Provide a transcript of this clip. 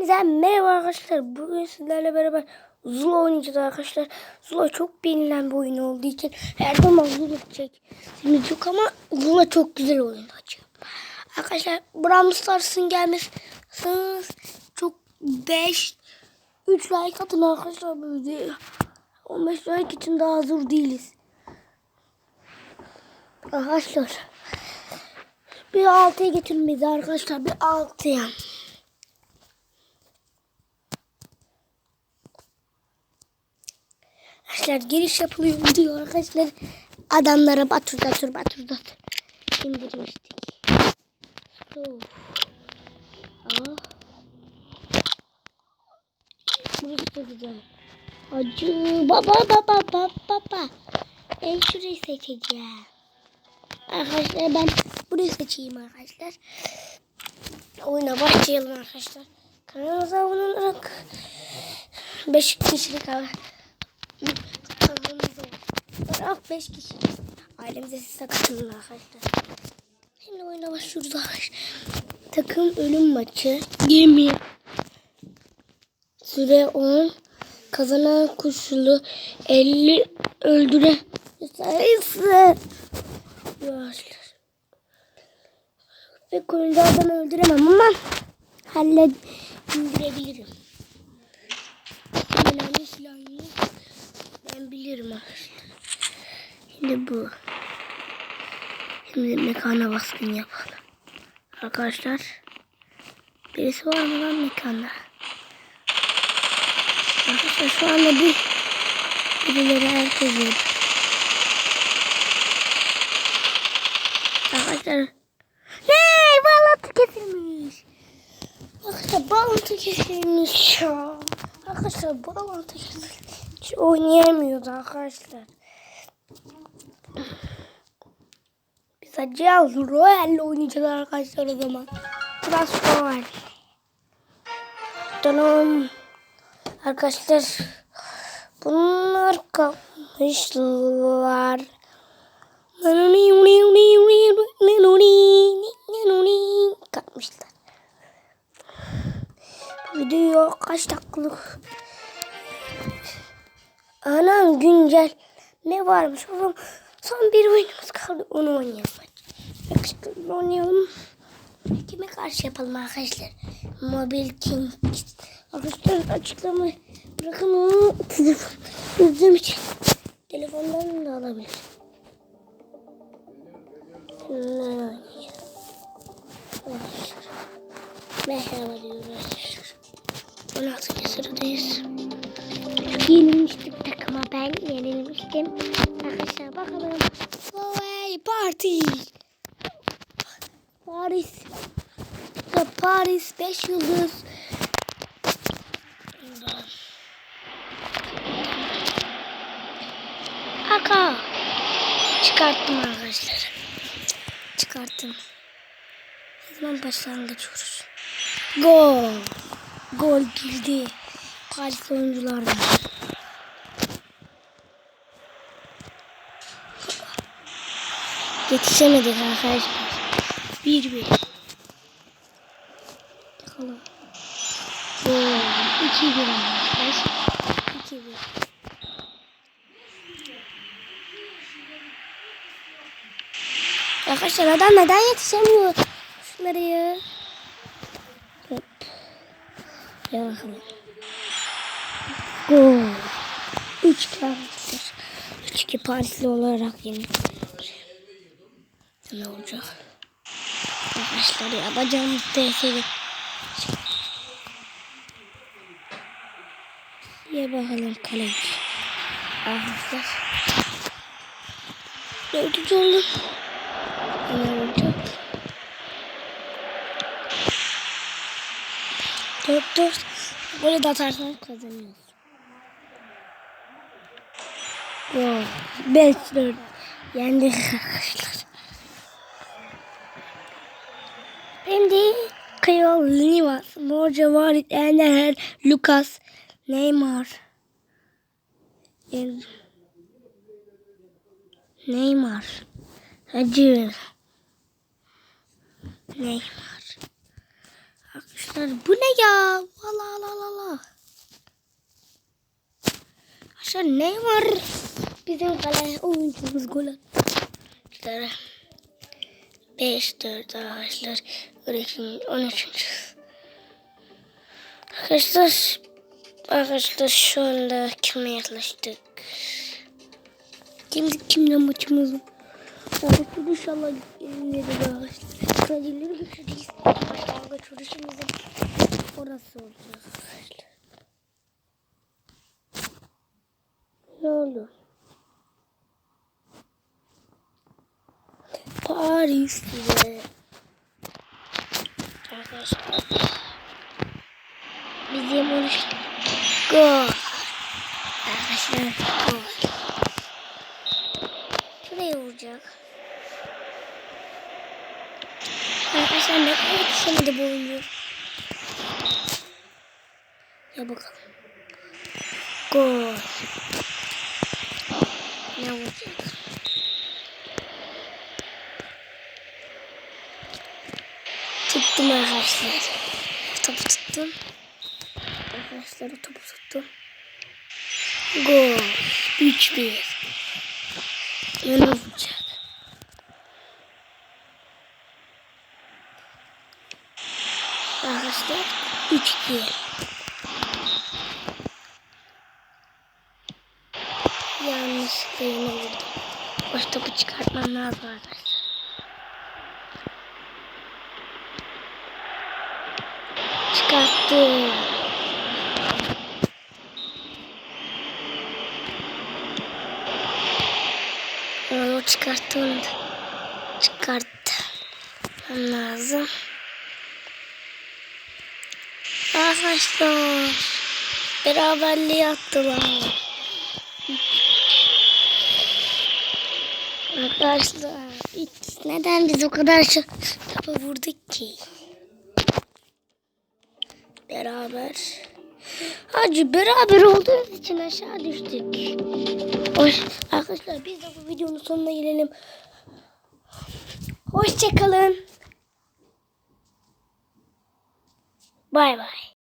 Hepinize merhaba arkadaşlar. Bugün sizlerle beraber Zula oynayacağız arkadaşlar. Zula çok bilinen bir oyun olduğu için her zaman Zula yok ama Zula çok güzel oyun açıyor. Arkadaşlar Brawl Stars'ın gelmesiniz çok 5 3 like atın arkadaşlar böyle 15 like için daha hazır değiliz. Arkadaşlar bir 6'ya getirmeyiz arkadaşlar bir 6'ya. Arkadaşlar giriş yapılıyor diyor arkadaşlar. Adamlara batırdatır batırdatır. İndirmiştik. Burası da güzel. Acı. Baba baba baba baba. Ben şurayı seçeceğim. Arkadaşlar ben burayı seçeyim arkadaşlar. Oyuna başlayalım arkadaşlar. Kanalımıza abone olarak 5 kişilik abi. Kanalımıza olarak 5 kişi. Ailemize size katılın arkadaşlar. Şimdi oyuna başlıyoruz arkadaşlar. Takım ölüm maçı. 20. Süre 10. Kazanan koşulu 50 öldüre sayısı. Yavaşlar. Ve koyunda adamı öldüremem ama hallet indirebilirim. Önemli silahını ben bilirim arkadaşlar. Şimdi bu. Şimdi mekana baskın yapalım. Arkadaşlar. Birisi var mı lan mekanda? Arkadaşlar şu anda bir birileri herkes yedi. Arkadaşlar. Hey bağlantı kesilmiş. Arkadaşlar bağlantı kesilmiş ya. Arkadaşlar bağlantı kesilmiş. Hiç oynayamıyoruz arkadaşlar. Biz acıyaz Royal'le oynayacağız arkadaşlar o zaman. Clash Royale. Tamam. Arkadaşlar bunlar kapmışlar. Kapmışlar. Video kaç dakikalık? Anam güncel ne varmış oğlum? Son bir oyunumuz kaldı onu oynayalım. Yakışıklı oynayalım. Kime karşı yapalım arkadaşlar? Mobil King. Arkadaşlar açıklama bırakın onu telefon üzdüğüm için telefondan da alabilir. Merhaba diyoruz arkadaşlar. 16. sıradayız. Yenilmiştim takıma ben yenilmiştim. Arkadaşlar bakalım. Away party. Paris. Ya Paris 5 yıldız. Aka. Çıkarttım arkadaşlar. Çıkarttım. Hemen başlangıç vuruş. Gol. Gol girdi. Paris oyunculardan. Yetişemedik arkadaşlar. Bir bir. Bakalım. Gol. İki bir arkadaşlar. İki bir. Arkadaşlar adam neden yetişemiyor? Şunları ya. Hop. Ya bakalım. Gol. Üç arkadaşlar. Üç iki Parisli olarak yeni. Ne olacak? Arkadaşlar yapacağımız tehlikeli. Ye bakalım kaleci. Arkadaşlar. Dördüncü oldum. Ne olacak? Dört dört. Böyle de atarsan. Wow. Beş dört. Yendik arkadaşlar. Şimdi Kıyol, Nivas, Morca, Varit, Ender, Lucas, Neymar. Neymar. Hacı. Neymar. Arkadaşlar bu ne ya? Allah Allah Allah Allah. Arkadaşlar ne var? Bizim kale oyuncumuz gol attı. 5 4 arkadaşlar 12 13. Arkadaşlar arkadaşlar şu anda kime yaklaştık? Kim kimle maçımız var? Arkadaşlar inşallah yenilir arkadaşlar. Kralileri geçeceğiz. Başlangıç uğraşımızın orası olacak arkadaşlar. Ne olur? Paris size. Arkadaşlar. Bizim oluş. Gol. Arkadaşlar gol. Ne kadar düşemedi bu oyuncu. Ya bakalım. Gol. Ne vuracak? Tuttum arkadaşlar. Topu tuttum. Arkadaşlar topu tuttum. Gol. 3-1. Yana vuracak. Arkadaşlar 3-2. Yanlışlıkla yine vurdum. Boş topu çıkartmam lazım arkadaşlar. Çıkarttım. Onu çıkarttım. Çıkarttım lazım. Arkadaşlar beraberliği attılar. Arkadaşlar neden biz o kadar topa vurduk ki? Beraber. Hacı beraber olduğumuz için aşağı düştük. Hoş, arkadaşlar biz de bu videonun sonuna gelelim. Hoşçakalın. Bay bay.